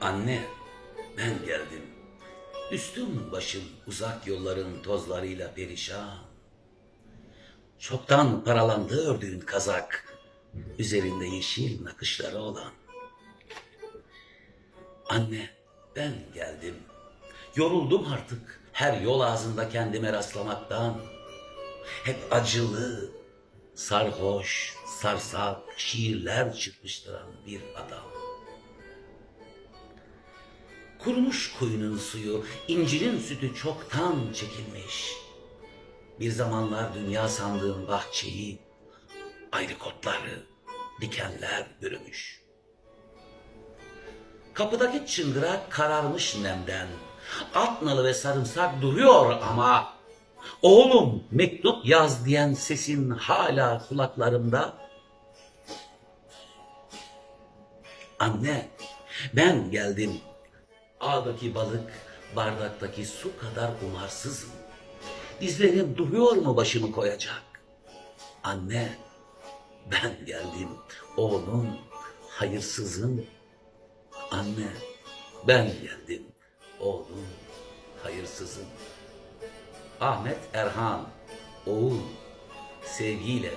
Anne, ben geldim. Üstüm başım uzak yolların tozlarıyla perişan. Çoktan paralandı ördüğün kazak, üzerinde yeşil nakışları olan. Anne, ben geldim. Yoruldum artık her yol ağzında kendime rastlamaktan. Hep acılı, sarhoş, sarsak şiirler çıkmıştıran bir adam. Kurumuş kuyunun suyu, incinin sütü çoktan çekilmiş. Bir zamanlar dünya sandığım bahçeyi, ayrıkotları, dikenler bürümüş. Kapıdaki çıngırak kararmış nemden. At nalı ve sarımsak duruyor ama oğlum mektup yaz diyen sesin hala kulaklarımda. Anne ben geldim. Ağdaki balık bardaktaki su kadar umarsızım. Dizlerim duruyor mu başımı koyacak? Anne ben geldim. Oğlum hayırsızım. Anne, ben geldim. Oğlum, hayırsızım. Ahmet Erhan, oğul, sevgiyle